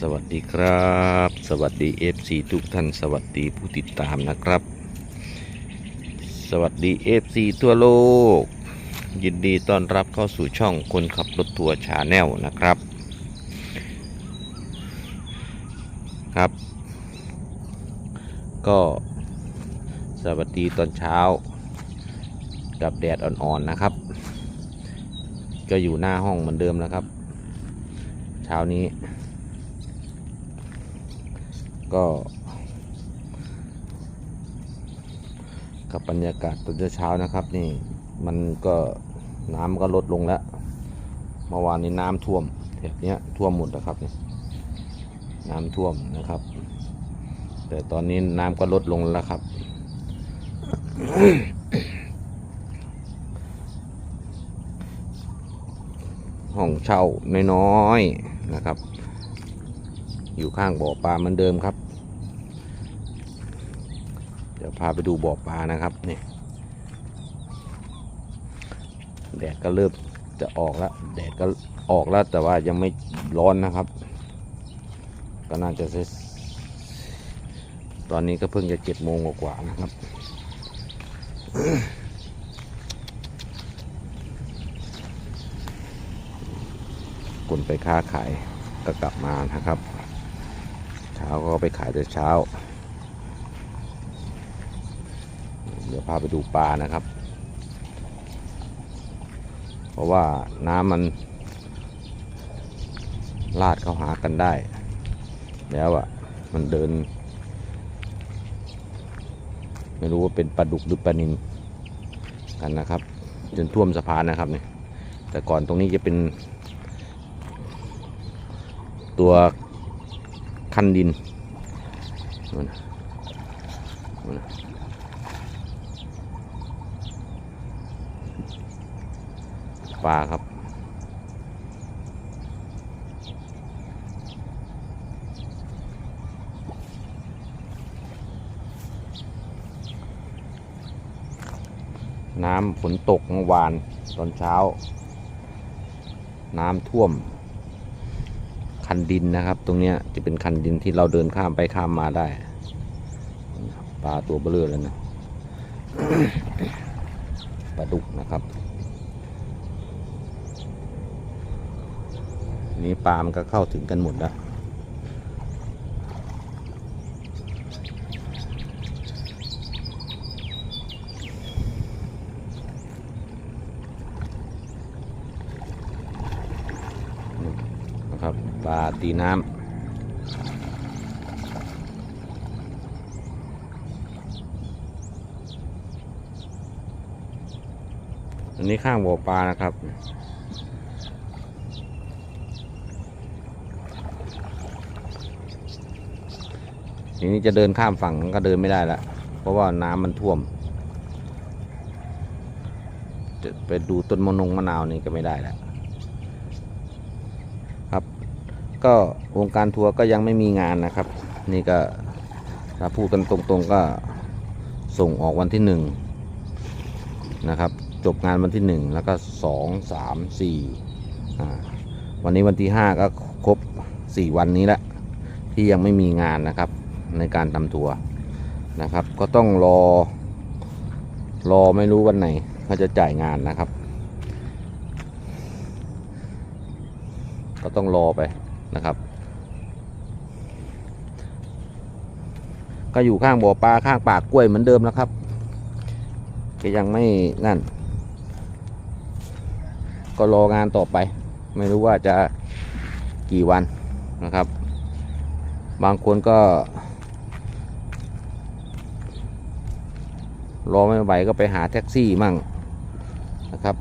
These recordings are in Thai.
สวัสดีครับ สวัสดี FC ทุกท่าน สวัสดีผู้ติดตามนะครับ สวัสดี FC ทั่วโลก ยินดีต้อนรับเข้าสู่ช่องคนขับรถทัวร์ชาแนลนะครับ ครับ ก็สวัสดีตอนเช้า กับแดดอ่อนๆนะครับ ก็อยู่หน้าห้องเหมือนเดิมนะครับ เช้านี้ ก็ กับบรรยากาศตอนเช้านะครับ นี่มันก็น้ำก็ลดลงแล้วเมื่อวานนี้น้ำท่วมแถบนี้ท่วมหมดนะครับนี่น้ำท่วมนะครับ แต่ตอนนี้น้ำก็ลดลงแล้วครับห้องเช่าน้อยๆนะครับ อยู่ข้างบ่อปลาเหมือนเดิมครับ เดี๋ยวพาไปดูบ่อปลานะครับนี่แดดก็เริ่มจะออกแล้วแดดก็ออกแล้วแต่ว่ายังไม่ร้อนนะครับ ก็น่าจะตอนนี้ก็เพิ่งจะเจ็ดโมงกว่าๆนะครับคนไปค้าขายก็กลับมานะครับ เช้าก็ไปขายแต่เช้า เดี๋ยวพาไปดูปลานะครับ เพราะว่าน้ำมันลาดเข้าหากันได้ แล้วอะมันเดิน ไม่รู้ว่าเป็นปลาดุกหรือปลานินกันนะครับ จนท่วมสะพานนะครับเนี่ยแต่ก่อนตรงนี้จะเป็น ตัว คันดินปลาครับ น้ำฝนตกเมื่อวานตอนเช้า น้ำท่วม คันดินนะครับ ตรงเนี้ยจะเป็นคันดินที่เราเดินข้ามไปข้ามมาได้ ปลาตัวเบลอแล้วนะปลาดุกนะครับ นี่ปลามันก็เข้าถึงกันหมดแล้ว นะครับ ปลาตีน้ำอันนี้ข้างบ่อปลานะครับ ทีนี้จะเดินข้ามฝั่งก็เดินไม่ได้ล้วเพราะว่าน้ำมันท่วม จะไปดูต้นมะนงมะนาวนี่ก็ไม่ได้แล้ว ครับ ก็วงการทัวร์ก็ยังไม่มีงานนะครับ นี่ก็ถ้าพูดกันตรงๆก็ส่งออกวันที่หนึ่งนะครับ จบงานวันที่หนึ่งแล้วก็สองสามสี่อ่าวันนี้วันที่ห้าก็ครบสี่วันนี้แหละที่ยังไม่มีงานนะครับในการทำทัวร์นะครับ ก็ต้องรอ รอไม่รู้วันไหนเขาจะจ่ายงานนะครับ ก็ต้องรอไป นะครับ ก็อยู่ข้างบ่อปลาข้างปากกล้วยเหมือนเดิมนะครับ ก็ยังไม่นั่น ก็รองานต่อไป ไม่รู้ว่าจะกี่วันนะครับ บางคนก็ รอไม่ไหวก็ไปหาแท็กซี่มั่งนะครับ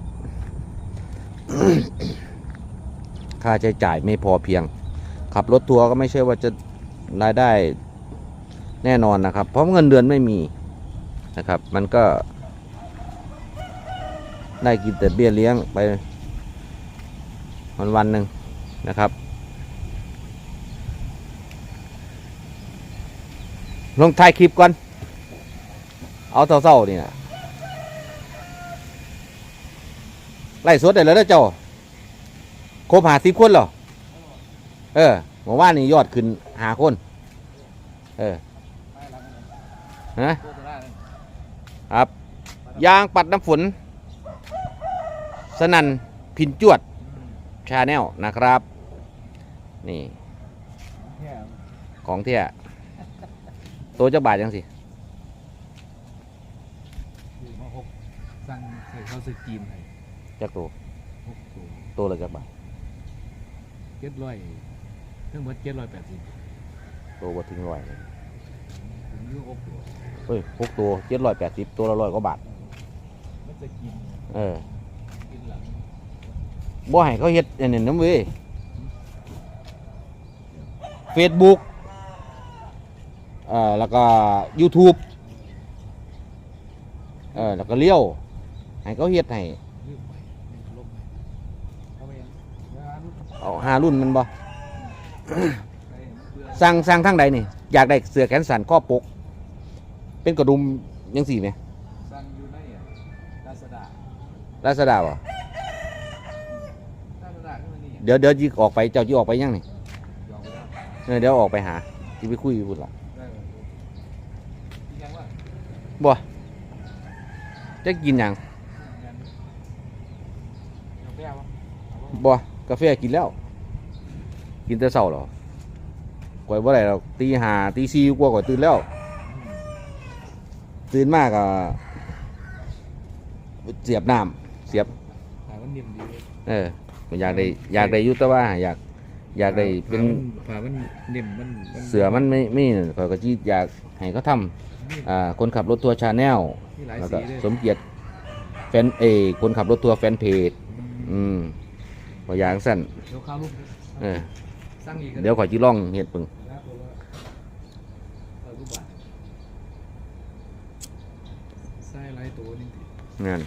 ค่าใช้จ่ายไม่พอเพียง ขับรถทัวร์ก็ไม่ใช่ว่าจะรายได้แน่นอนนะครับ เพราะเงินเดือนไม่มีนะครับ มันก็ ได้กินแต่เบี้ยเลี้ยงไปวันวันหนึ่งนะครับ ลงถ่ายคลิปก่อน เอาเศร้าๆนี่นะไล่สดได้แล้วเจ้า ครบหาสิบคนเหรอ เออเมื่อวานนี่ยอดขึ้นหาคน เออฮะครับยางปัดน้ำฝน สนันพินจวดชาแนลนะครับ นี่ ของเที่ยตัวเจ้าบาทยังสิสั่งใส่ข้าวสกีมให้จักตัวหกตัวตัวละจักบาทเจ็ดร้อย ทั้งหมดเจ็ดร้อยแปดสิบตัวบ่ถึงร้อยถึงอยูหกตัวเฮ้ยพกตัวเจ็ดร้อยแปดสิบตัวละร้อยกว่าบาท มันจะกินเออกินหลังบ่ให้เขาเฮ็ดอันนี้น้ำเว้ย Facebook เอ่อแล้วก็ YouTube เออแล้วก็เลี้ยวให้เขาเฮ็ดให้ยืมไปลบไปเอาไปยังเวลาลูก เอาห้ารุ่นมันบ่ไปเพื่อ สั่งสั่งทางใดนี่ อยากได้เสื้อแขนสั้นข้อปก เป็นกระดุมยังสี่ไหมสั่งอยู่ในลาซาด้าลาซาด้าบ่ลาซาด้าขึ้นมานี่เดี๋ยวเดี๋ยวยิกออกไปเจ้ายิกออกไปยังนี่ยอมไปแล้วเออเดี๋ยวออกไปหาที่ไปคุยพูดละได้เลยกินยังวะบ่จะกินหยังงานกาแฟวะเอาวะ บ่กาแฟกินแล้ว กินแต่เช้าหรอก่อยบ่ได้หรอกตีห้าตีสี่กว่าก่อยตื่นแล้ว ตื่นมากก็เสียบน้ำเสียบผ่ามันนิ่มดีเลยเอออยากได้อยากได้อยุตแต่ว่าอยากอยากได้เป็นผ่ามันนิ่มมันมันเสือมันไม่ไม่ข่อยก็จีอยากให้เขาทำอ่าคนขับรถทัวร์ชาแนลมีหลายแล้วสีก็เลยสมเกียรติแฟนเอคนขับรถทัวร์แฟนเพจอืมพออยางสั้นเดี๋ยวข้าวลูกเออสั่งอีกก็ เดี๋ยวข่อยจีล่องเห็ดปึงแล้วตัวละร้อยกว่าบาทไส้หลายตัวนี่ตินั่น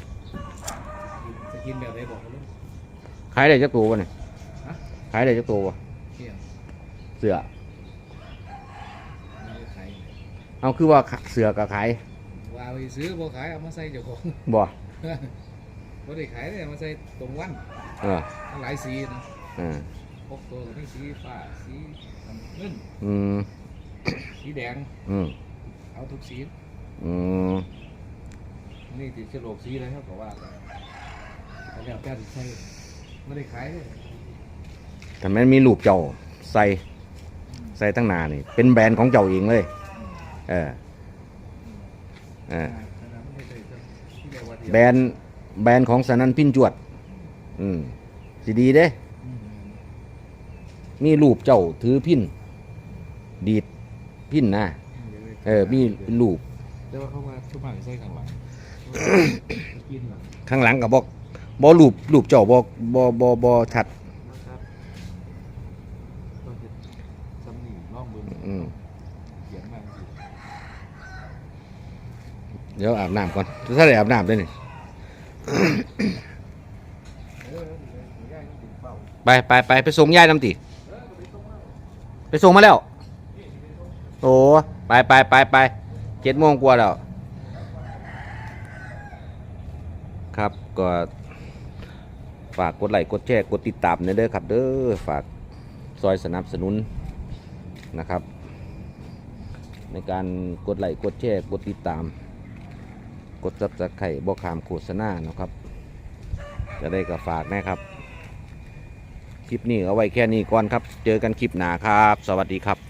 จะกินแบบไหนบอกเขาเลยขายได้จักตัววะเนี่ยฮะขายได้จักตัววะเที่ยงเสือไม่ได้ขายเอาคือว่าเสือกับขายว่าไปซื้อบ่ขายเอามาใส่เจ้าของบ่บ่ได้ขายเลยเอามาใส่ตรงวันเออทั้งหลายสีนะ อ่าพกตัวก็มีสีฟ้าสีน้ำเงินอืมสีแดงอืมเอาทุกสีอืมนี่ติดเชื้อโรคสีอะไรเขาก็ว่าไปแล้วแต่สิใส่ไม่ได้ขายเลยแต่แม่นมีรูปเจ้าใส่ใส่ตั้งหนานี่ เป็นแบรนด์ของเจ้าเองเลย เออเออแบรนด์แบรนด์ของสนันพินจวด อืมสิดีเด้ มีรูปเจ้าถือพินดีดพินนะเออมีเป็นรูปเดี๋ยวเขามาชุบหางใส่ข้างหลังกินหรอข้างหลังกับบอกบอรูปรูปเจ้าบอกบอบอบอชัดนะครับก็เห็ดซ้ำนี่ล่องเบิ่งอืมเขียนมากสิเดี๋ยวอาบน้ำก่อนถ้าได้อาบน้ำได้นี่เออเดี๋ยวย่ายต้องติดเป้าไปไปไปไปส่งยายน้ำตี ไปส่งมาแล้ว โอ้ไปไปไปไปเจ็ดโมงกว่าแล้ว ครับก็ฝากกดไลค์กดแชร์กดติดตามเด้อครับ เด้อฝากซอยสนับสนุนนะครับ ในการกดไลค์กดแชร์กดติดตาม กดซับสไครต์บอกขามโฆษณานะครับ จะได้ก็ฝากนะครับ คลิปนี้เอาไว้แค่นี้ก่อนครับ เจอกันคลิปหน้าครับ สวัสดีครับ